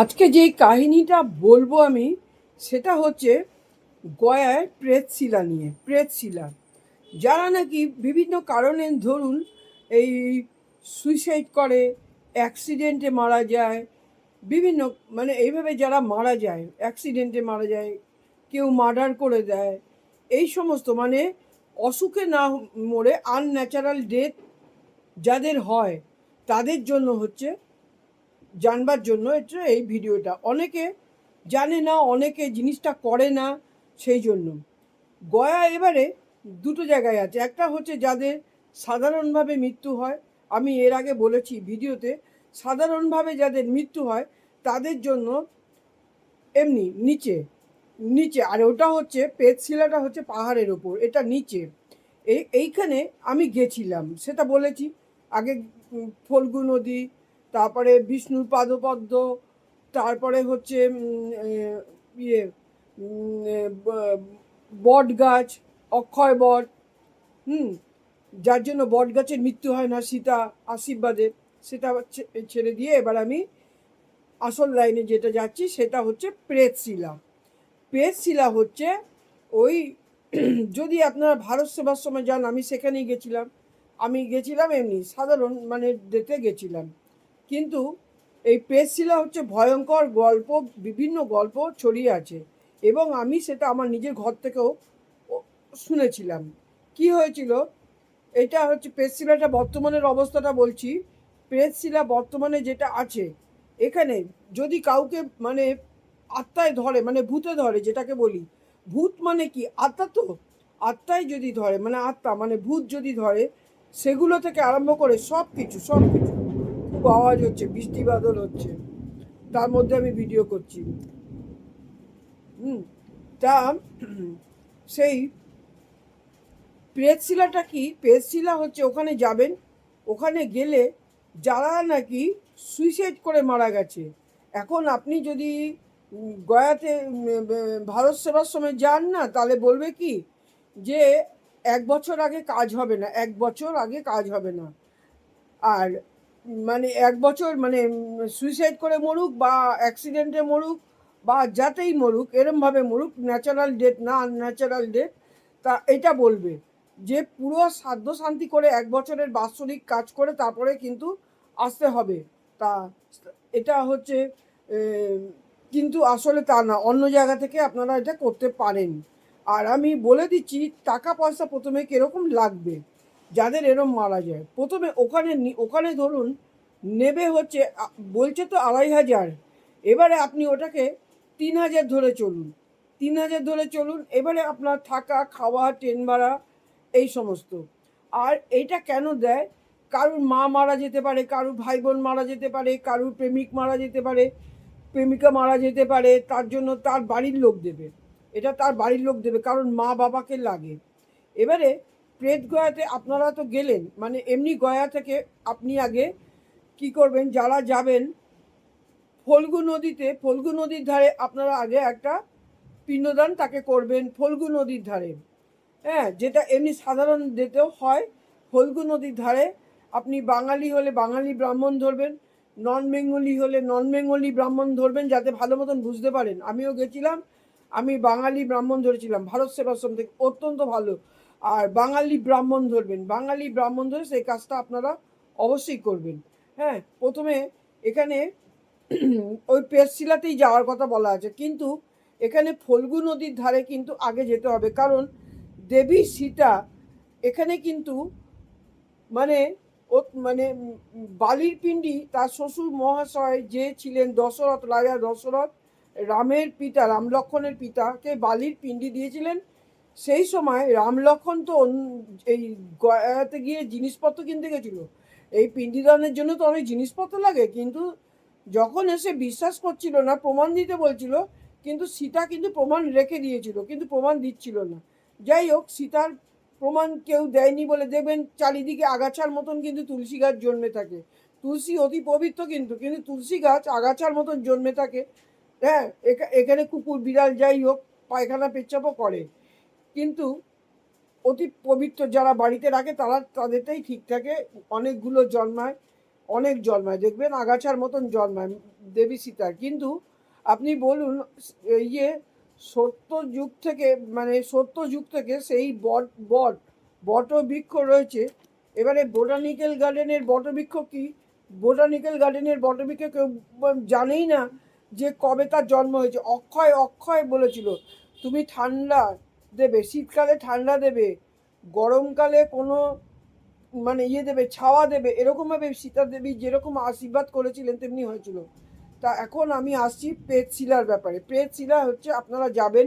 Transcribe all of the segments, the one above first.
আজকে যেই কাহিনীটা বলব আমি, সেটা হচ্ছে গয়ায় প্রেতশিলা নিয়ে, প্রেতশিলা। যারা নাকি বিভিন্ন কারণে ধরুন এই সুইসাইড করে অ্যাক্সিডেন্টে মারা যায়, বিভিন্ন মানে এইভাবে যারা মারা যায় অ্যাক্সিডেন্টে মারা যায়, কেউ মার্ডার করে দেয়, এই সমস্ত মানে অসুখে না মরে আনন্যাচারাল ডেথ যাদের হয়, তাদের জন্য হচ্ছে জানবার জন্য এটা এই ভিডিওটা। অনেকে জানে না, অনেকে জিনিসটা করে না সেই জন্য। গয়া এবারে দুটো জায়গায় আছে। একটা হচ্ছে যাদের সাধারণভাবে মৃত্যু হয়, আমি এর আগে বলেছি ভিডিওতে, সাধারণভাবে যাদের মৃত্যু হয়, তাদের জন্য এমনি নিচে নিচে, আর ওটা হচ্ছে পেতশিলাটা হচ্ছে পাহাড়ের ওপর, এটা নিচে। এই এইখানে আমি গেছিলাম, সেটা বলেছি। আগে ফল্গু নদী তারপরে বিষ্ণুর পাদপদ্ম, তারপরে হচ্ছে ইয়ে বট গাছ, অক্ষয় বট, হুম, যার জন্য বট গাছের মৃত্যু হয় না সীতা আশীর্বাদে, সেটা ছেড়ে দিয়ে এবার আমি আসল লাইনে যেটা যাচ্ছি সেটা হচ্ছে প্রেতশিলা। প্রেতশিলা হচ্ছে ওই, যদি আপনারা ভারত সেবাশ্রমে যান, আমি সেখানেই গেছিলাম। আমি গেছিলাম এমনি সাধারণ মানে ডেতে গেছিলাম। কিন্তু এই প্রেসশিলা হচ্ছে ভয়ঙ্কর গল্প, বিভিন্ন গল্প ছড়িয়ে আছে। এবং আমি সেটা আমার নিজের ঘর থেকেও শুনেছিলাম। কি হয়েছিল? এটা হচ্ছে প্রেসশিলাটা বর্তমানের অবস্থাটা বলছি। প্রেসশিলা বর্তমানে যেটা আছে, এখানে যদি কাউকে মানে আত্মায় ধরে মানে ভূতে ধরে যেটাকে বলি, ভূত মানে কি? আত্মা তো। আত্মায় যদি ধরে মানে আত্মা মানে ভূত যদি ধরে, সেগুলো থেকে আরম্ভ করে সব কিছু সব কিছু আওয়াজ হচ্ছে, বৃষ্টি বাদল হচ্ছে। তার মধ্যে আমি ভিডিও করছি। হুম, তা সেই প্রেতশিলাটা কি? প্রেতশিলা হচ্ছে ওখানে যাবেন, ওখানে গেলে যারা নাকি সুইসাইড করে মারা গেছে। এখন আপনি যদি গয়াতে ভারত সেবাশ্রমে যান না, তাহলে বলবে কি? যে এক বছর আগে কাজ হবে না, এক বছর আগে কাজ হবে না। আর মানে এক বছর মানে সুইসাইড করে মরুক বা অ্যাক্সিডেন্টে মরুক বা যাতেই মরুক, এরমভাবে মরুক ন্যাচারাল ডেথ না আনন্যাচারাল ডেথ তা এটা বলবে যে পুরো সাধ্য শান্তি করে এক বছরের বাৎসরিক কাজ করে তারপরে কিন্তু আসতে হবে। তা এটা হচ্ছে কিন্তু আসলে তা না, অন্য জায়গা থেকে আপনারা এটা করতে পারেন। আর আমি বলে দিচ্ছি, টাকা পয়সা প্রথমে কীরকম লাগবে? যাদের এরম মারা যায়। প্রথমে ওখানে ওখানে ধরুন নেবে হচ্ছে বলছে তো আড়াই হাজার। এবারে আপনি ওটাকে তিন হাজার ধরে চলুন। তিন হাজার ধরে চলুন, এবারে আপনার থাকা, খাওয়া, ট্রেন ভাড়া, এই সমস্ত। আর এইটা কেন দেয়? কারুর মা মারা যেতে পারে, কারুর ভাই বোন মারা যেতে পারে, কারুর প্রেমিক মারা যেতে পারে, প্রেমিকা মারা যেতে পারে, তার জন্য তার বাড়ির লোক দেবে। এটা তার বাড়ির লোক দেবে, কারণ মা বাবাকে লাগে। এবারে প্রেত গয়াতে আপনারা তো গেলেন মানে এমনি গয়া থেকে আপনি আগে কি করবেন, যারা যাবেন, ফল্গু নদীতে, ফল্গু নদীর ধারে আপনারা আগে একটা পিণ্ডদান তাকে করবেন, ফল্গু নদীর ধারে। হ্যাঁ যেটা এমনি সাধারণ দিতেও হয়, ফল্গু নদীর ধারে আপনি বাঙালি হলে বাঙালি ব্রাহ্মণ ধরবেন, নন বেঙ্গলি হলে নন বেঙ্গলি ব্রাহ্মণ ধরবেন, যাতে ভালো মতন বুঝতে পারেন। আমিও গেছিলাম, আমি বাঙালি ব্রাহ্মণ ধরেছিলাম, ভারত সেবাশ্রম থেকে অত্যন্ত ভালো। আর বাঙালি ব্রাহ্মণ ধরবেন। বাঙালি ব্রাহ্মণ ধরে সেই কাজটা আপনারা অবশ্যই করবেন। হ্যাঁ প্রথমে এখানে ওই পেটশিলাতেই যাওয়ার কথা বলা আছে। কিন্তু এখানে ফল্গু নদীর ধারে কিন্তু আগে যেতে হবে। কারণ দেবী সীতা এখানে কিন্তু মানে ও মানে বালির পিণ্ডি তার শ্বশুর মহাশয় যে ছিলেন দশরথ রাজা দশরথ রামের পিতা রাম লক্ষ্মণের পিতাকে বালির পিণ্ডি দিয়েছিলেন। সেই সময় রাম লক্ষ্মণ তো এই গয়াতে গিয়ে জিনিসপত্র কিনতে গেছিল। এই পিণ্ডিদানের জন্য তো অনেক জিনিসপত্র লাগে, কিন্তু যখন এসে বিশ্বাস করছিল না, প্রমাণ দিতে বলছিল, কিন্তু সীতা কিন্তু প্রমাণ রেখে দিয়েছিল, কিন্তু প্রমাণ দিচ্ছিল না। যাই হোক, সীতার প্রমাণ কেউ দেয়নি বলে দেখবেন চারিদিকে আগাছার মতন কিন্তু তুলসী গাছ জন্মে থাকে। তুলসী অতি পবিত্র কিন্তু কিন্তু তুলসী গাছ আগাছার মতন জন্মে থাকে। হ্যাঁ এখা- এখানে কুকুর, বিড়াল যাই হোক, পায়খানা পেচ্ছাপও করে। কিন্তু অতি পবিত্র যারা বাড়িতে রাখে, তারা তাদেরটাই ঠিক থাকে। অনেকগুলো জন্মায়, অনেক জন্মায়। দেখবেন আগাছার মতন জন্মায় দেবী সীতার। কিন্তু আপনি বলুন এই যে সত্য যুগ থেকে মানে সত্য যুগ থেকে সেই বট বট, বটবৃক্ষ রয়েছে। এবারে বোটানিক্যাল গার্ডেনের বটবৃক্ষ কি? বোটানিক্যাল গার্ডেনের বটবৃক্ষ কেউ জানেই না যে কবে তার জন্ম হয়েছে। অক্ষয় অক্ষয় বলেছিল, তুমি ঠান্ডা দেবে, শীতকালে ঠান্ডা দেবে, গরমকালে কোনো মানে ইয়ে দেবে, ছাওয়া দেবে এরকমভাবে সীতা দেবী যেরকম আশীর্বাদ করেছিলেন তেমনি হয়েছিল। তা এখন আমি আসছি প্রেতশিলার ব্যাপারে। প্রেতশিলা হচ্ছে আপনারা যাবেন,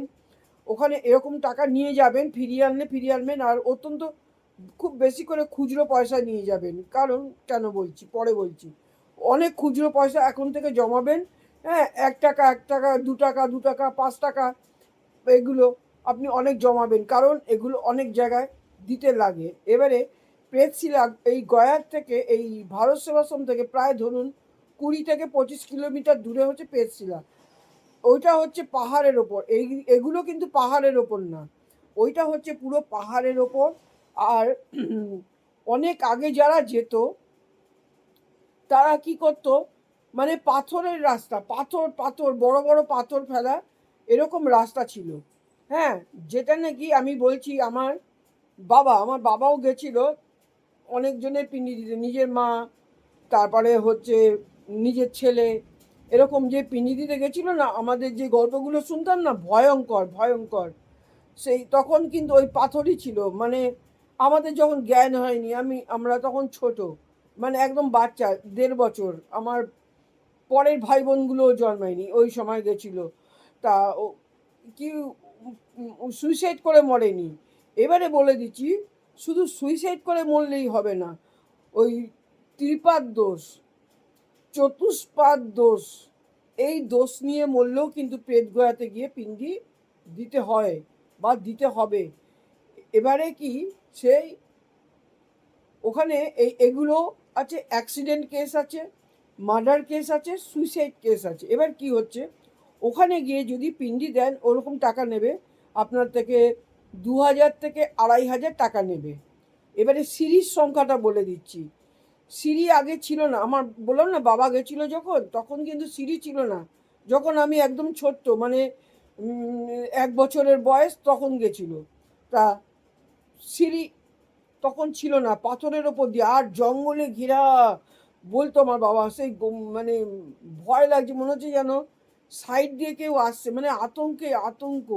ওখানে এরকম টাকা নিয়ে যাবেন, ফিরিয়ে আনলে ফিরিয়ে আনবেন, আর অত্যন্ত খুব বেশি করে খুচরো পয়সা নিয়ে যাবেন। কারণ, কেন বলছি? পরে বলছি। অনেক খুচরো পয়সা এখন থেকে জমাবেন হ্যাঁ এক টাকা এক টাকা, দু টাকা দু টাকা, পাঁচ টাকা, এগুলো আপনি অনেক জমাবেন, কারণ এগুলো অনেক জায়গায় দিতে লাগে। এবারে প্রেতশিলা এই গয়ার থেকে, এই ভারত সেবাশ্রম থেকে প্রায় ধরুন কুড়ি থেকে পঁচিশ কিলোমিটার দূরে হচ্ছে প্রেতশিলা। ওইটা হচ্ছে পাহাড়ের ওপর। এই, এগুলো কিন্তু পাহাড়ের ওপর না। ওইটা হচ্ছে পুরো পাহাড়ের ওপর। আর অনেক আগে যারা যেত, তারা কি করতো? মানে পাথরের রাস্তা, পাথর পাথর, বড় বড় পাথর ফেলা এরকম রাস্তা ছিল। হ্যাঁ যেটা নাকি আমি বলছি, আমার বাবা, আমার বাবাও গেছিল, অনেকজনের পিন্ডি দিতে, নিজের মা, তারপরে হচ্ছে নিজের ছেলে, এরকম যে পিন্ডি দিতে গেছিল না, আমাদের যে গল্পগুলো শুনতাম না, ভয়ঙ্কর ভয়ঙ্কর, সেই তখন কিন্তু ওই পাথরই ছিল মানে আমাদের যখন জ্ঞান হয়নি, আমি, আমরা তখন ছোট মানে একদম বাচ্চা, দেড় বছর, আমার পরের ভাই বোনগুলোও জন্মায়নি, ওই সময় গেছিল, তা কি সুইসাইড করে মরেনি। এবারে বলে দিচ্ছি, শুধু সুইসাইড করে মরলেই হবে না, ওই ত্রিপাদ দোষ, চতুষ্পাদ দোষ, এই দোষ নিয়ে মরলেও কিন্তু পেট গয়াতে গিয়ে পিণ্ডি দিতে হয় বা দিতে হবে। এবারে কি সেই, ওখানে এই এগুলো আছে অ্যাক্সিডেন্ট কেস আছে মার্ডার কেস আছে সুইসাইড কেস আছে। এবার কি হচ্ছে ওখানে গিয়ে যদি পিন্ডি দেন, ওরকম টাকা নেবে। আপনার থেকে দু হাজার থেকে আড়াই হাজার টাকা নেবে। এবারে সিরিজ সংখ্যাটা বলে দিচ্ছি। সিঁড়ি আগে ছিল না। আমার বললাম না, বাবা গেছিল যখন, তখন কিন্তু সিঁড়ি ছিল না। যখন আমি একদম ছোট্ট মানে এক বছরের বয়স, তখন গেছিল। তা সিঁড়ি তখন ছিল না, পাথরের ওপর দিয়ে। আর জঙ্গলে ঘেরা বলতো আমার বাবা, সেই মানে ভয় লাগছে, মনে হচ্ছে যেন সাইড দিয়ে কেউ আসছে মানে আতঙ্কে, আতঙ্ক,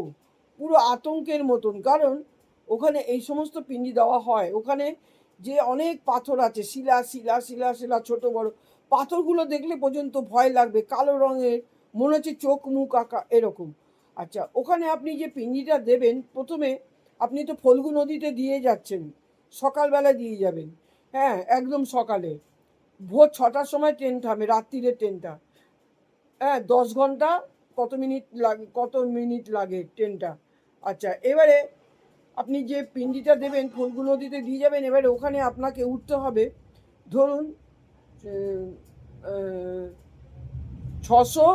পুরো আতঙ্কের মতন। কারণ ওখানে এই সমস্ত পিণ্ডি দেওয়া হয়। ওখানে যে অনেক পাথর আছে, শিলা শিলা শিলা শিলা, ছোট, বড়। পাথরগুলো দেখলে পর্যন্ত ভয় লাগবে। কালো রঙের, মনে হচ্ছে চোখ, মুখ, আঁকা, এরকম। আচ্ছা ওখানে আপনি যে পিঞ্জিটা দেবেন, প্রথমে আপনি তো ফল্গু নদীতে দিয়ে যাচ্ছেন। সকালবেলা দিয়ে যাবেন। হ্যাঁ একদম সকালে। ভোর ছটার সময় ট্রেন থামে রাত্রিরের ট্রেনটা হ্যাঁ দশ ঘণ্টা কত মিনিট লাগে, কত মিনিট লাগে ট্রেনটা? আচ্ছা এবারে আপনি যে পিন্ডিটা দেবেন ফুলগু নদীতে দিয়ে যাবেন, এবারে ওখানে আপনাকে উঠতে হবে, ধরুন ছশো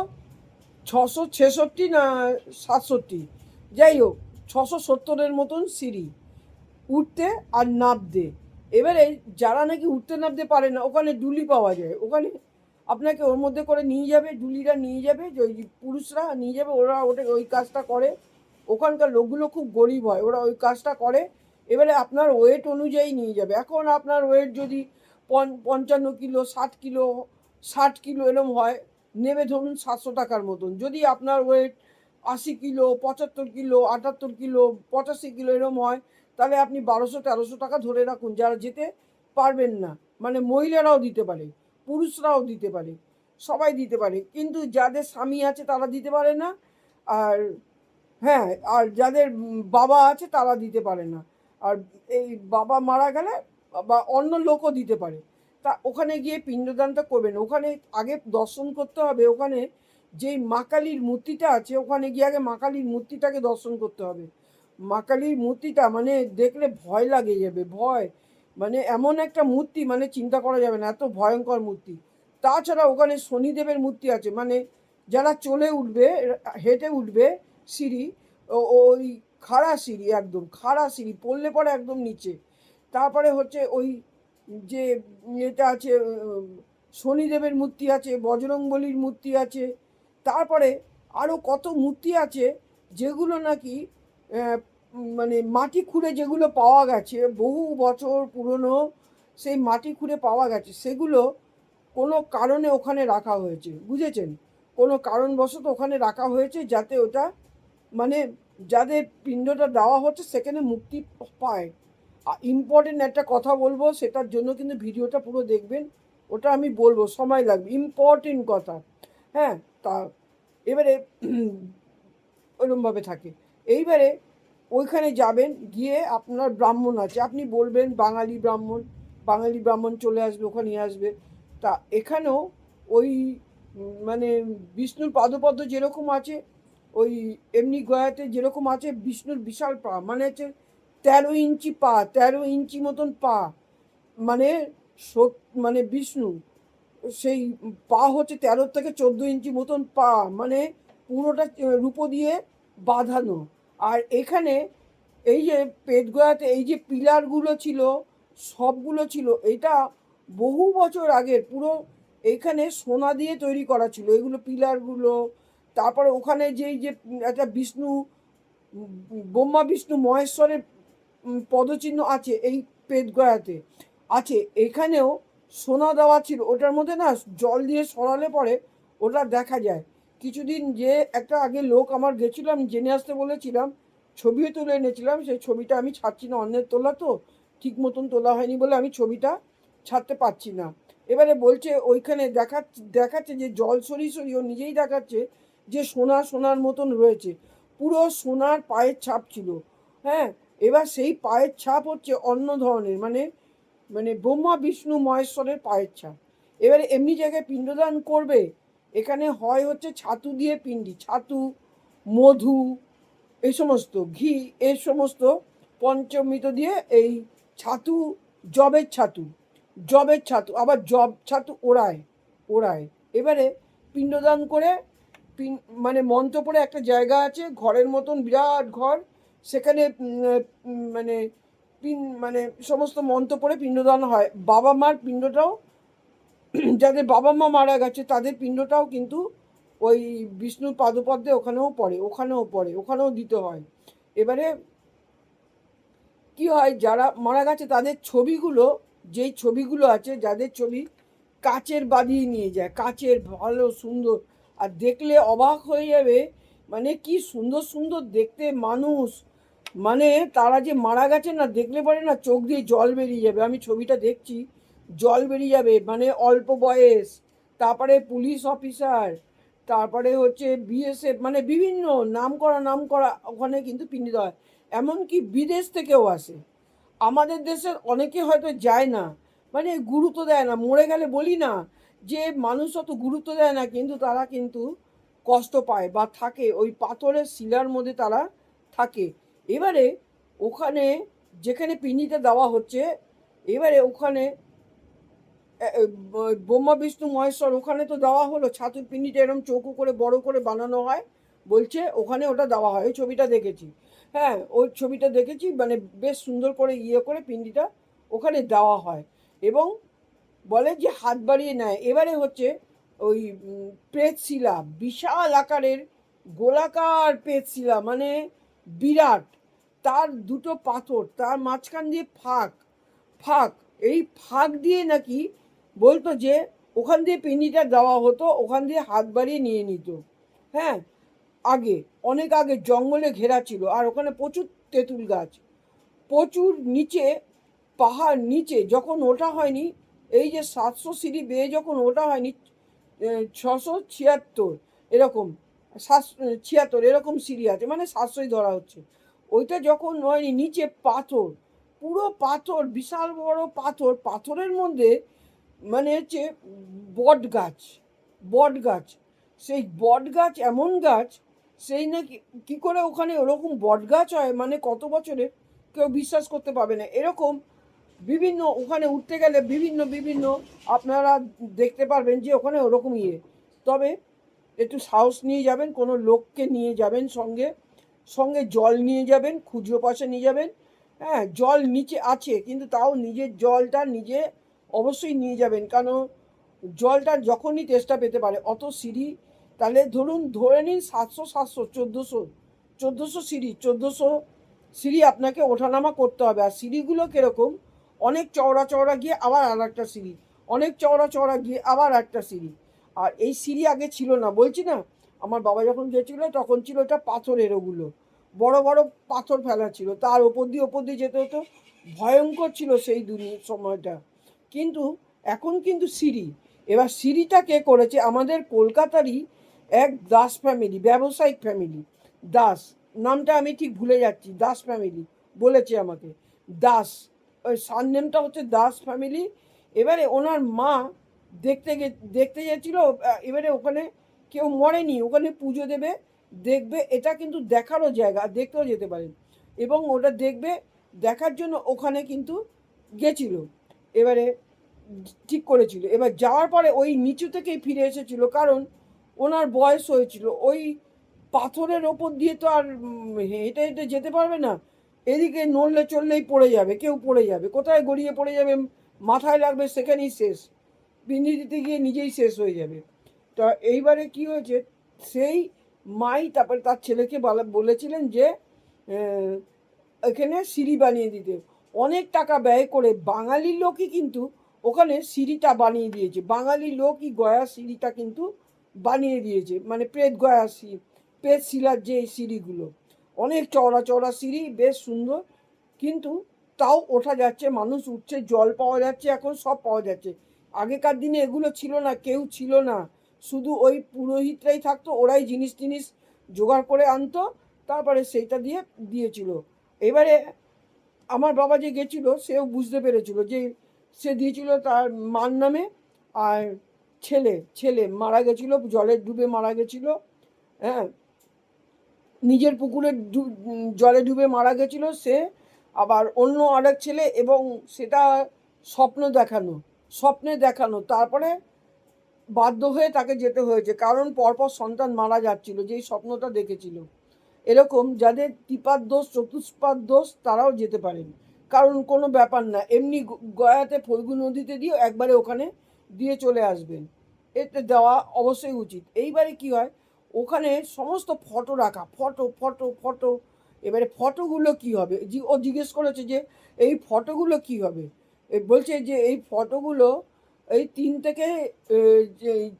ছশো ছেষট্টি না সাতষট্টি? যাই হোক, ছশো সত্তরের মতন সিঁড়ি উঠতে আর নামতে এবারে যারা নাকি উঠতে নামতে পারে না, ওখানে ডুলি পাওয়া যায়। ওখানে আপনাকে ওর মধ্যে করে নিয়ে যাবে ডুলিরা নিয়ে যাবে ওই পুরুষরা নিয়ে যাবে, ওরা ওটা ওই কাজটা করে। ওখানকার লোকগুলো খুব গরিব হয়, ওরা ওই কাজটা করে। এবারে আপনার ওয়েট অনুযায়ী নিয়ে যাবে। এখন আপনার ওয়েট যদি পঞ্চান্ন কিলো, ষাট কিলো ষাট কিলো এরম হয়, নেবে ধরুন সাতশো টাকার মতন। যদি আপনার ওয়েট আশি কিলো, পঁচাত্তর কিলো, আটাত্তর কিলো, পঁচাশি কিলো এরম হয়, তাহলে আপনি বারোশো তেরোশো টাকা ধরে রাখুন। যারা যেতে পারবেন না মানে মহিলারাও দিতে পারে। পুরুষরাও দিতে পারে, সবাই দিতে পারে। কিন্তু যাদের স্বামী আছে তারা দিতে পারে না, আর হ্যাঁ আর যাদের বাবা আছে তারা দিতে পারে না। আর এই বাবা মারা গেলে বা অন্য লোকও দিতে পারে। তা ওখানে গিয়ে পিণ্ডদানটা করবেন। ওখানে আগে দর্শন করতে হবে। ওখানে যেই মা কালীর মূর্তিটা আছে, ওখানে গিয়ে আগে মা কালীর মূর্তিটাকে দর্শন করতে হবে। মা কালীর মূর্তিটা মানে দেখলে ভয় লাগে যাবে, ভয়। মানে এমন একটা মূর্তি মানে চিন্তা করা যাবে না, এত ভয়ঙ্কর মূর্তি। তাছাড়া ওখানে শনিদেবের মূর্তি আছে মানে যারা চলে উঠবে, হেঁটে উঠবে সিঁড়ি ওই খাড়া সিঁড়ি একদম, খাড়া সিঁড়ি, পড়লে পরে একদম নিচে। তারপরে হচ্ছে ওই যে এটা আছে শনিদেবের মূর্তি আছে, বজরংবলীর মূর্তি আছে। তারপরে আরও কত মূর্তি আছে, যেগুলো নাকি মানে মাটি খুঁড়ে যেগুলো পাওয়া গেছে, বহু বছর পুরনো সেই মাটি খুঁড়ে পাওয়া গেছে, সেগুলো কোনো কারণে ওখানে রাখা হয়েছে, বুঝেছেন? কোনো কারণবশত ওখানে রাখা হয়েছে যাতে ওটা মানে যাদের পিণ্ডটা দেওয়া হচ্ছে সেখানে মুক্তি পায়। আর ইম্পর্টেন্ট একটা কথা বলব, সেটার জন্য কিন্তু ভিডিওটা পুরো দেখবেন, ওটা আমি বলব, সময় লাগবে ইম্পর্টেন্ট কথা। হ্যাঁ তা এবারে ওরমভাবে থাকে। এইবারে ওইখানে যাবেন, গিয়ে আপনার ব্রাহ্মণ আছে। আপনি বলবেন বাঙালি ব্রাহ্মণ বাঙালি ব্রাহ্মণ চলে আসবে, ওখানে আসবে। তা এখানেও ওই মানে বিষ্ণুর পাদপদ্ম যেরকম আছে, ওই এমনি গয়াতে যেরকম আছে, বিষ্ণুর বিশাল পা মানে হচ্ছে তেরো ইঞ্চি পা, তেরো ইঞ্চি মতন পা মানে মানে বিষ্ণু, সেই পা হচ্ছে তেরো থেকে চোদ্দ ইঞ্চি মতন পা মানে পুরোটা রূপো দিয়ে বাঁধানো। আর এখানে এই যে পেটগোয়াতে এই যে পিলারগুলো ছিল, সবগুলো ছিল, এটা বহু বছর আগের, পুরো এখানে সোনা দিয়ে তৈরি করা ছিল, এগুলো পিলারগুলো, তারপরে ওখানে যেই যে একটা বিষ্ণু, ব্রহ্মা, বিষ্ণু, মহেশ্বরের পদচিহ্ন আছে এই পেটগয়াতে আছে, এখানেও সোনা দেওয়া ছিল, ওটার মধ্যে না জল দিয়ে সরালে পরে ওটা দেখা যায়। কিছুদিন যে একটা আগে লোক আমার গেছিল, আমি জেনে আসতে বলেছিলাম ছবিও তুলে এনেছিলাম, সেই ছবিটা আমি ছাড়ছি না, অন্যের তোলা তো ঠিক মতন তোলা হয়নি বলে আমি ছবিটা ছাড়তে পারছি না। এবারে বলছে, ওইখানে দেখাচ্ছে দেখাচ্ছে যে জল সরি সরিয়ে, ও নিজেই দেখাচ্ছে যে সোনা সোনার মতন রয়েছে। পুরো সোনার পায়ের ছাপ ছিল হ্যাঁ? এবার সেই পায়ের ছাপ হচ্ছে অন্য ধরনের মানে মানে ব্রহ্মা, বিষ্ণু, মহেশ্বরের পায়ের ছাপ। এবারে এমনি জায়গায় পিণ্ডদান করবে এখানে হয় হচ্ছে ছাতু দিয়ে পিণ্ডি ছাতু, মধু এই সমস্ত ঘি এই সমস্ত পঞ্চমৃত দিয়ে এই ছাতু জবের ছাতু জবের ছাতু, আবার জব ছাতু ওড়ায় ওড়ায়। এবারে পিণ্ডদান করে পিন মানে মন্ত্র পড়ে একটা জায়গা আছে, ঘরের মতন বিরাট ঘর, সেখানে মানে পিন মানে সমস্ত মন্ত্র পড়ে পিণ্ডদান হয়। বাবা মার পিণ্ডটাও যাদের বাবা মা মারা গেছে, তাদের পিণ্ডটাও কিন্তু ওই বিষ্ণুর পাদপদ্মে ওখানেও পড়ে ওখানেও পড়ে, ওখানেও দিতে হয়। এবারে কি হয়, যারা মারা গেছে, তাদের ছবিগুলো, যেই ছবিগুলো আছে, যাদের ছবি কাচের বাদিয়ে নিয়ে যায়, কাচের, ভালো, সুন্দর, আর দেখলে অবাক হয়ে যাবে মানে কি সুন্দর সুন্দর দেখতে মানুষ। মানে তারা যে মারা গেছে না, দেখলে পরে না, চোখ দিয়ে জল বেরিয়ে যাবে। আমি ছবিটা দেখছি জল বেরিয়ে যাবে মানে অল্প বয়স। তারপরে পুলিশ অফিসার, তারপরে হচ্ছে বিএসএফ মানে বিভিন্ন নাম করা নাম করা ওখানে কিন্তু পিণ্ডিত হয়। এমনকি বিদেশ থেকেও আসে। আমাদের দেশের অনেকে হয়তো যায় না মানে গুরুত্ব দেয় না। মরে গেলে বলি না যে মানুষ অত গুরুত্ব দেয় না, কিন্তু তারা কিন্তু কষ্ট পায় বা থাকে। ওই পাথরের শিলার মধ্যে তারা থাকে। এবারে ওখানে যেখানে পিণ্ডিতে দেওয়া হচ্ছে, এবারে ওখানে ব্রহ্মা, বিষ্ণু, মহেশ্বর, ওখানে তো দেওয়া হলো। ছাতুর পিণ্ডিটা এরকম চৌকো করে বড় করে বানানো হয়। বলছে, ওখানে ওটা দেওয়া হয়। ওই ছবিটা দেখেছি। হ্যাঁ ওই ছবিটা দেখেছি মানে বেশ সুন্দর করে ইয়ে করে পিণ্ডিটা ওখানে দেওয়া হয়। এবং বলে যে হাত বাড়িয়ে নেয়। এবারে হচ্ছে ওই প্রেতশিলা, বিশাল আকারের গোলাকার প্রেতশিলা মানে বিরাট। তার দুটো পাথর, তার মাঝখান দিয়ে ফাঁক ফাঁক। এই ফাঁক দিয়ে নাকি বলতো যে, ওখান দিয়ে পিন্ডিটা দেওয়া হতো, ওখান দিয়ে হাত বাড়িয়ে নিয়ে নিত। হ্যাঁ? আগে, অনেক আগে জঙ্গলে ঘেরা ছিল, আর ওখানে প্রচুর তেঁতুল গাছ। প্রচুর নিচে, পাহাড় নিচে, যখন ওটা হয়নি, এই যে সাতশো সিঁড়ি বেয়ে যখন ওটা হয়নি ছশো ছিয়াত্তর, এরকম, সাত, ছিয়াত্তর, এরকম সিঁড়ি আছে মানে সাতশোই ধরা হচ্ছে। ওইটা যখন হয়নি, নিচে পাথর, পুরো পাথর, বিশাল বড় পাথর, পাথরের মধ্যে মানে হচ্ছে বট গাছ বট গাছ। সেই বট গাছ এমন গাছ, সেই নাকি কী করে ওখানে ওরকম বট গাছ হয়? মানে কত বছরের কেউ বিশ্বাস করতে পারবে না। এরকম বিভিন্ন ওখানে উঠতে গেলে বিভিন্ন বিভিন্ন আপনারা দেখতে পারবেন যে ওখানে ওরকম ইয়ে। তবে একটু সাহস নিয়ে যাবেন, কোনো লোককে নিয়ে যাবেন সঙ্গে সঙ্গে জল নিয়ে যাবেন, খুচরো পয়সা নিয়ে যাবেন। হ্যাঁ জল নিচে আছে, কিন্তু তাও নিজের জলটা নিজে অবশ্যই নিয়ে যাবেন। কারণ জলটা যখনই তেষ্টা পেতে পারে, অত সিঁড়ি, তাহলে ধরুন ধরে নিন সাতশো সাতশো, চোদ্দোশো চোদ্দোশো সিঁড়ি চোদ্দোশো সিঁড়ি আপনাকে ওঠানামা করতে হবে। আর সিঁড়িগুলো কীরকম? অনেক চওড়া চওড়া গিয়ে আবার আর একটা সিঁড়ি, অনেক চওড়া চওড়া গিয়ে আবার একটা সিঁড়ি। আর এই সিঁড়ি আগে ছিল না। বলছি না, আমার বাবা যখন গেছিল তখন ছিল এটা পাথরের ওগুলো। বড় বড় পাথর ফেলা ছিল। তার ওপর দিয়ে ওপর দিয়ে যেতে হতো। ভয়ঙ্কর ছিল সেই দুনিয়া সময়টা। কিন্তু এখন কিন্তু সিঁড়ি। এবার সিঁড়িটা কে করেছে আমাদের কলকাতারই এক দাস ফ্যামিলি ব্যবসায়িক ফ্যামিলি দাস, নামটা আমি ঠিক ভুলে যাচ্ছি, দাস ফ্যামিলি বলেছে আমাকে। দাস, ওই সারনেমটা হচ্ছে দাস ফ্যামিলি এবারে ওনার মা দেখতে গে, দেখতে গেছিল এবারে ওখানে কেউ মরেনি, ওখানে পুজো দেবে, দেখবে, এটা কিন্তু দেখারও জায়গা দেখতেও যেতে পারেন। এবং ওটা দেখবে, দেখার জন্য ওখানে কিন্তু গেছিল। এবারে ঠিক করেছিল। এবার যাওয়ার পরে ওই নিচু থেকেই ফিরে এসেছিল, কারণ ওনার বয়স হয়েছিল। ওই পাথরের ওপর দিয়ে তো আর হেঁটে হেঁটে যেতে পারবে না। এদিকে নড়লে চললেই পড়ে যাবে, কেউ পড়ে যাবে। কোথায় গড়িয়ে পড়ে যাবে, মাথায় লাগবে সেখানেই শেষ। বিন্ধি দিতে গিয়ে নিজেই শেষ হয়ে যাবে। তা এইবারে কি হয়েছে, সেই মাই তারপরে তার ছেলেকে বলা- বলেছিলেন যে এখানে সিঁড়ি বানিয়ে দিতে। অনেক টাকা ব্যয় করে বাঙালি লোকই কিন্তু ওখানে সিঁড়িটা বানিয়ে দিয়েছে। বাঙালি লোকই গয়া সিঁড়িটা কিন্তু বানিয়ে দিয়েছে। মানে প্রেত গয়া সিঁড়ি, প্রেত শিলার যে সিঁড়িগুলো। অনেক চওড়া চওড়া সিঁড়ি, বেশ সুন্দর। কিন্তু তাও ওঠা যাচ্ছে, মানুষ উঠছে, জল পাওয়া যাচ্ছে, এখন সব পাওয়া যাচ্ছে। আগেকার দিনে এগুলো ছিল না, কেউ ছিল না। শুধু ওই পুরোহিতরাই থাকতো, ওরাই জিনিস টিনিস জোগাড় করে আনতো, তারপরে সেইটা দিয়ে দিয়েছিল। এবারে আমার বাবা যে গেছিল, সেও বুঝতে পেরেছিল যে সে দিয়েছিল তার মার নামে আর ছেলে ছেলে মারা গেছিল জলে ডুবে মারা গেছিল হ্যাঁ। নিজের পুকুরে জলে ডুবে মারা গেছিল সে, আবার অন্য আরেক ছেলে এবং সেটা স্বপ্ন দেখানো, স্বপ্নে দেখানো। তারপরে বাধ্য হয়ে তাকে যেতে হয়েছে, কারণ পরপর সন্তান মারা যাচ্ছিল, যেই স্বপ্নটা দেখেছিল। এরকম যাদের টিপার দোষ চতুষ্পাদ দোষ, তারাও যেতে পারেন। কারণ কোনো ব্যাপার না, এমনি গয়াতে ফল্গু নদীতে দিয়ে একবারে ওখানে দিয়ে চলে আসবেন। এতে দেওয়া অবশ্যই উচিত। এইবারে কি হয়, ওখানে সমস্ত ফটো রাখা, ফটো ফটো ফটো। এবারে ফটোগুলো কি হবে? ও জিজ্ঞেস করেছে যে, এই ফটোগুলো কি হবে? বলছে যে, এই ফটোগুলো এই তিন থেকে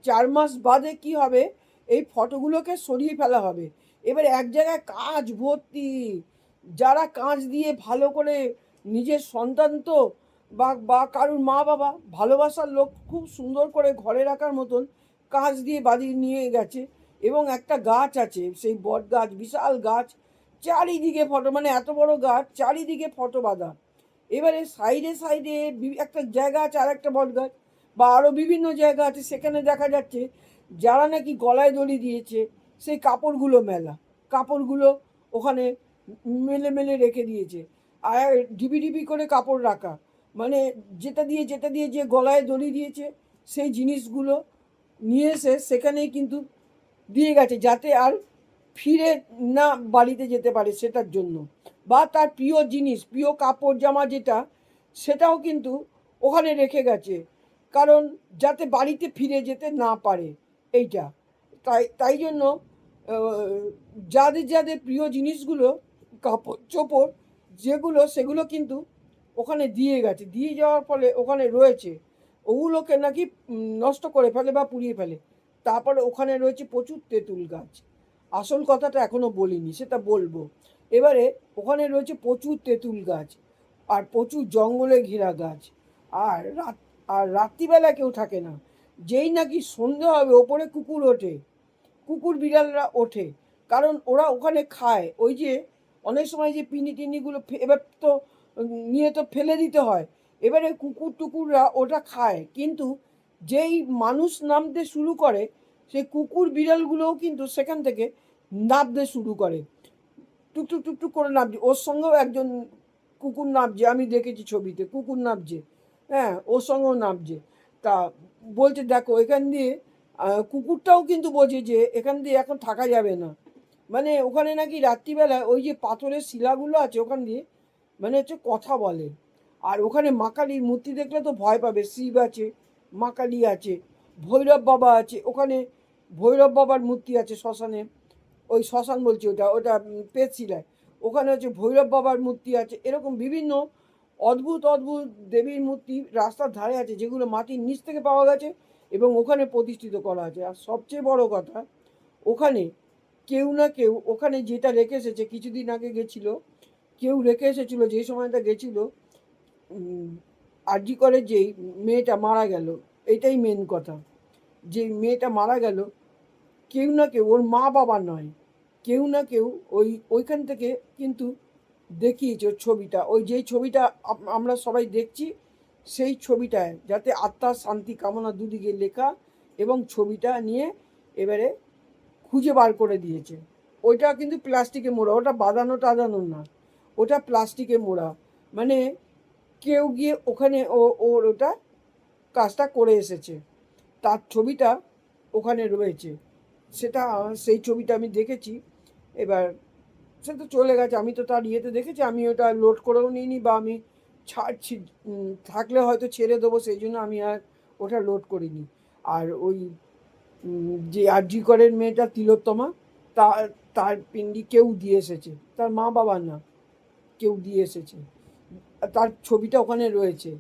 চার মাস বাদে কি হবে? এই ফটোগুলোকে সরিয়ে ফেলা হবে। এবার এক জায়গায় কাজ ভর্তি। যারা কাঁচ দিয়ে ভালো করে নিজের সন্তান তো বা বা কারুর মা বাবা ভালোবাসার লোক খুব সুন্দর করে ঘরে রাখার মতন কাঁচ দিয়ে বাঁধিয়ে নিয়ে গেছে এবং একটা গাছ আছে, সেই বট গাছ, বিশাল গাছ, চারিদিকে ফটো মানে এত বড় গাছ, চারিদিকে ফটো বাঁধা। এবারে সাইডে সাইডে একটা জায়গা আছে আর একটা বট গাছ, বা আরও বিভিন্ন জায়গা আছে, সেখানে দেখা যাচ্ছে যারা নাকি গলায় দড়ি দিয়েছে সেই কাপড়গুলো মেলা। কাপড়গুলো ওখানে মেলে মেলে রেখে দিয়েছে। আর ডিবি ডিবি করে কাপড় রাখা। মানে যেটা দিয়ে যেটা দিয়ে যে গলায় দড়ি দিয়েছে, সেই জিনিসগুলো নিয়ে এসে সেখানেই কিন্তু দিয়ে গেছে, যাতে আর ফিরে না বাড়িতে যেতে পারে সেটার জন্য। বা তার প্রিয় জিনিস, প্রিয় কাপড়, জামা যেটা, সেটাও কিন্তু ওখানে রেখে গেছে। কারণ যাতে বাড়িতে ফিরে যেতে না পারে এইটা। তাই তাই জন্য যাদের যাদের প্রিয় জিনিসগুলো, কাপড়, চোপড়, যেগুলো, সেগুলো কিন্তু ওখানে দিয়ে গেছে। দিয়ে যাওয়ার ফলে ওখানে রয়েছে। ওগুলোকে নাকি নষ্ট করে ফেলে বা পুড়িয়ে ফেলে। তারপরে ওখানে রয়েছে প্রচুর তেঁতুল গাছ। আসল কথাটা এখনও বলিনি, সেটা বলব। এবারে ওখানে রয়েছে প্রচুর তেঁতুল গাছ আর প্রচুর জঙ্গলে ঘেরা গাছ। আর রাত, আর রাত্রিবেলা কেউ থাকে না। যেই নাকি সন্ধে হবে, ওপরে কুকুর ওঠে। কুকুর বিড়ালরা ওঠে। কারণ ওরা ওখানে খায়। ওই যে অনেক সময় যে পিনি টিনিগুলো এবার তো নিয়ে তো ফেলে দিতে হয়। এবারে কুকুর টুকুররা ওটা খায়। কিন্তু যেই মানুষ নামতে শুরু করে, সেই কুকুর বিড়ালগুলোও কিন্তু সেখান থেকে নামতে শুরু করে। টুকটুক টুকটুক করে নামছে। ওর সঙ্গেও একজন কুকুর নামছে। আমি দেখেছি ছবিতে। কুকুর নামছে। হ্যাঁ ওর সঙ্গেও নামছে। তা বলছে, দেখো, এখান দিয়ে কুকুরটাও কিন্তু বোঝে যে এখান দিয়ে এখন থাকা যাবে না। মানে ওখানে নাকি রাত্রিবেলা ওই যে পাথরের শিলাগুলো আছে ওখান দিয়ে মানে হচ্ছে কথা বলে। আর ওখানে মা কালীর মূর্তি দেখলে তো ভয় পাবে শিব আছে মা কালী আছে ভৈরব বাবা আছে ওখানে ভৈরব বাবার মূর্তি আছে শ্মশানে ওই শ্মশান বলছি ওটা ওটা উম, পেটশিলায় ওখানে হচ্ছে ভৈরব বাবার মূর্তি আছে এরকম বিভিন্ন অদ্ভুত অদ্ভুত দেবীর মূর্তি রাস্তার ধারে আছে যেগুলো মাটির নিচ থেকে পাওয়া গেছে। এবং ওখানে প্রতিষ্ঠিত করা আছে। আর সবচেয়ে বড় কথা, ওখানে কেউ না কেউ, ওখানে যেটা রেখে এসেছে, কিছুদিন আগে গেছিল, কেউ রেখে এসেছিল, যে সময়টা গেছিল আরজি করে যেই মেয়েটা মারা গেল, এটাই মেন কথা। যে মেয়েটা মারা গেল, কেউ না কেউ, ওর মা বাবা নয়, কেউ না কেউ ওই, ওইখান থেকে কিন্তু দেখিয়েছে ওর ছবিটা। ওই যেই ছবিটা আমরা সবাই দেখছি সেই ছবিটায় যাতে আত্মার শান্তি, কামনা দুদিকে লেখা এবং ছবিটা নিয়ে এবারে খুঁজে বার করে দিয়েছে। ওইটা কিন্তু প্লাস্টিকে মোড়া, ওটা বাঁধানো টাদানো না, ওটা প্লাস্টিকে মোড়া। মানে কেউ গিয়ে ওখানে ও, ওর ওটা কাজটা করে এসেছে। তার ছবিটা ওখানে রয়েছে। সেটা, সেই ছবিটা আমি দেখেছি। এবার সে তো চলে গেছে, আমি তো তার ইয়েতে দেখেছি, আমি ওটা লোড করেও নিইনি বা আমি থাকলে হয়তো ছেড়ে দেবো, সেই জন্য আমি আর ওটা লোড করিনি। আর ওই যে আরজি করের মেয়েটা তিলোত্তমা তার তার পিন্ডি কেউ দিয়ে এসেছে। তার মা বাবা না কেউ দিয়ে এসেছে। তার ছবিটা ওখানে রয়েছে।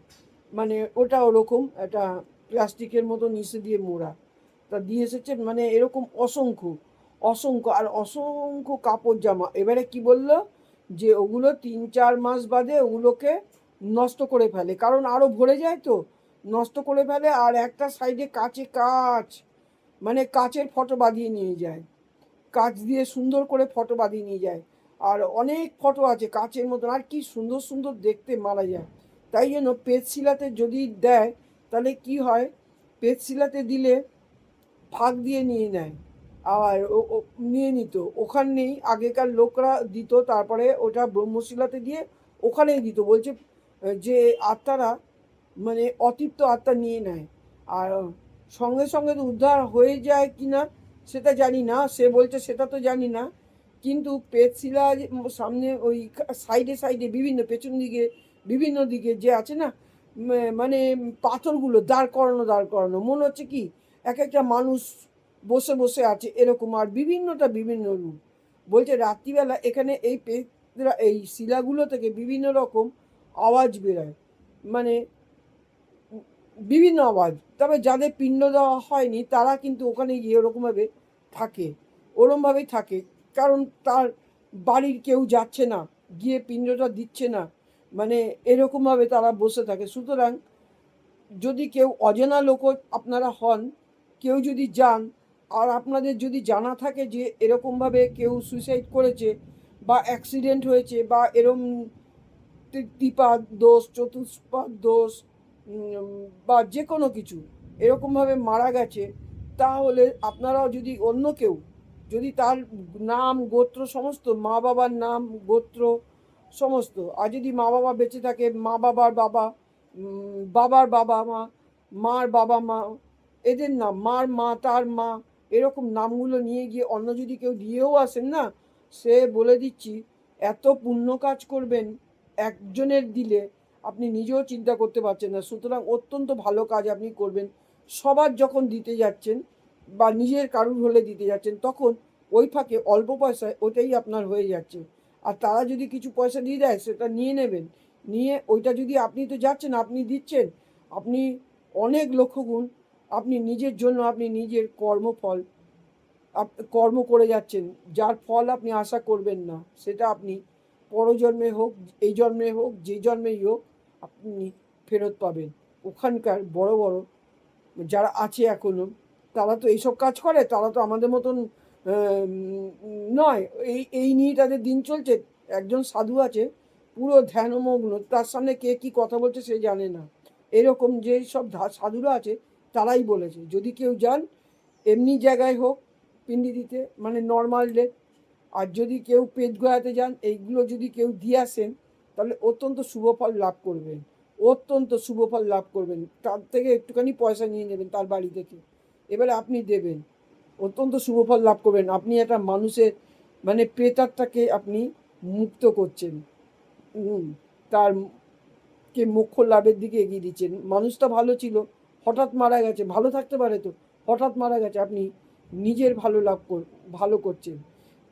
মানে ওটা ওরকম একটা প্লাস্টিকের মতো নিচে দিয়ে মোড়া। তা দিয়ে এসেছে মানে এরকম অসংখ্য অসংখ্য, আর অসংখ্য কাপড় জামা। এবারে কি বলল? যে ওগুলো তিন চার মাস বাদে ওগুলোকে নষ্ট করে ফেলে, কারণ আরও ভরে যায় তো। নষ্ট করে ফেলে আর একটা সাইডে কাচে কাচ মানে কাচের ফটো বাঁধিয়ে নিয়ে যায়। কাচ দিয়ে সুন্দর করে ফটো বাঁধিয়ে নিয়ে যায়। আর অনেক ফটো আছে কাচের মতন, আর কি সুন্দর সুন্দর দেখতে মারা যায়। তাই জন্য পেটশিলাতে যদি দেয়, তাহলে কি হয়? পেটশিলাতে দিলে ফাঁক দিয়ে নিয়ে নেয়। আর নিয়ে নিত। ওখানেই আগেকার লোকরা দিত, তারপরে ওটা ব্রহ্মশিলাতে দিয়ে ওখানেই দিত। বলছে যে আত্মারা মানে অতৃপ্ত আত্মা নিয়ে নেয়। আর সঙ্গে সঙ্গে উদ্ধার হয়ে যায় কি না সেটা জানি না, সে বলছে সেটা তো জানি না। কিন্তু পেটশিলা যে- সামনে ওই সাইডে সাইডে বিভিন্ন পেছন দিকে, বিভিন্ন দিকে যে আছে না মানে পাথরগুলো দাঁড় করানো দাঁড় করানো, মনে হচ্ছে কি এক একটা মানুষ বসে বসে আছে এরকম। আর বিভিন্নটা বিভিন্ন রূপ। বলছে রাত্রিবেলা এখানে এই এই শিলাগুলো থেকে বিভিন্ন রকম আওয়াজ বেরোয়। মানে বিভিন্ন আওয়াজ। তবে যাদের পিণ্ড দেওয়া হয়নি, তারা কিন্তু ওখানে গিয়ে ওরকমভাবে থাকে, ওরমভাবেই থাকে। কারণ তার বাড়ির কেউ যাচ্ছে না, গিয়ে পিণ্ডটা দিচ্ছে না। মানে এরকমভাবে তারা বসে থাকে। সুতরাং যদি কেউ অজানা লোক আপনারা হন, কেউ যদি যান, আর আপনাদের যদি জানা থাকে যে এরকমভাবে কেউ সুইসাইড করেছে বা অ্যাক্সিডেন্ট হয়েছে বা এরম ত্রিপাদ দোষ, চতুষ্পাদ দোষ বা যে কোনো কিছু এরকমভাবে মারা গেছে, তাহলে আপনারাও যদি অন্য কেউ, যদি তার নাম, গোত্র সমস্ত, মা বাবার নাম, গোত্র সমস্ত, আর যদি মা বাবা বেঁচে থাকে, মা বাবার বাবা বাবার বাবা মা, মার বাবা মা, এদের নাম, মার মা, তার মা, এরকম নামগুলো নিয়ে গিয়ে অন্য যদি কেউ দিয়েও আসেন না, সে বলে দিচ্ছি, এত পুণ্য কাজ করবেন একজনের দিলে আপনি নিজেও চিন্তা করতে পারছেন না। সুতরাং অত্যন্ত ভালো কাজ আপনি করবেন। সবার যখন দিতে যাচ্ছেন বা নিজের কারুর হলে দিতে যাচ্ছেন, তখন ওই ফাঁকে অল্প পয়সায় ওটাই আপনার হয়ে যাচ্ছে। আর তারা যদি কিছু পয়সা দিয়ে দেয়, সেটা নিয়ে নেবেন। নিয়ে ওইটা যদি আপনি তো যাচ্ছেন, আপনি দিচ্ছেন, আপনি অনেক লক্ষ্যগুণ আপনি নিজের জন্য আপনি নিজের কর্মফল কর্ম করে যাচ্ছেন, যার ফল আপনি আশা করবেন না, সেটা আপনি পরজন্মে হোক, এই জন্মে হোক, যে জন্মেই হোক, আপনি ফেরত পাবেন। ওখানকার বড় বড় যারা আছে এখনও তারা তো এইসব কাজ করে, তারা তো আমাদের মতন নয়। এই এই নিয়ে তাদের দিন চলছে। একজন সাধু আছে, পুরো ধ্যানমগ্ন, তার সামনে কে কি কথা বলছে সে জানে না। এরকম যে সব সাধুরা আছে, তারাই বলেছে। যদি কেউ যান, এমনি জায়গায় হোক, পিন্ডি দিতে মানে নর্মাল ডেট আর যদি কেউ পেট গয়াতে যান, এইগুলো যদি কেউ দিয়ে আসেন, তাহলে অত্যন্ত শুভ ফল লাভ করবেন। অত্যন্ত শুভ ফল লাভ করবেন। তার থেকে একটুখানি পয়সা নিয়ে নেবেন তার বাড়ি থেকে। এবারে আপনি দেবেন। অত্যন্ত শুভ ফল লাভ করবেন। আপনি একটা মানুষের মানে পেটারটাকে আপনি মুক্ত করছেন। তার কে মোক্ষ লাভের দিকে এগিয়ে দিচ্ছেন। মানুষটা ভালো ছিল, হঠাৎ মারা গেছে, ভালো থাকতে পারে তো, হঠাৎ মারা গেছে। আপনি নিজের ভালো লাভ কর, ভালো করছেন।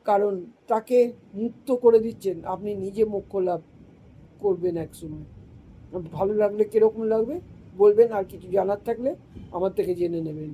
কারণ তাকে মুক্ত করে দিচ্ছেন। আপনি নিজে মোক্ষ লাভ করবেন এক সময়। ভালো লাগলে কীরকম লাগবে? বলবেন আর কিছু জানার থাকলে আমার থেকে জেনে নেবেন।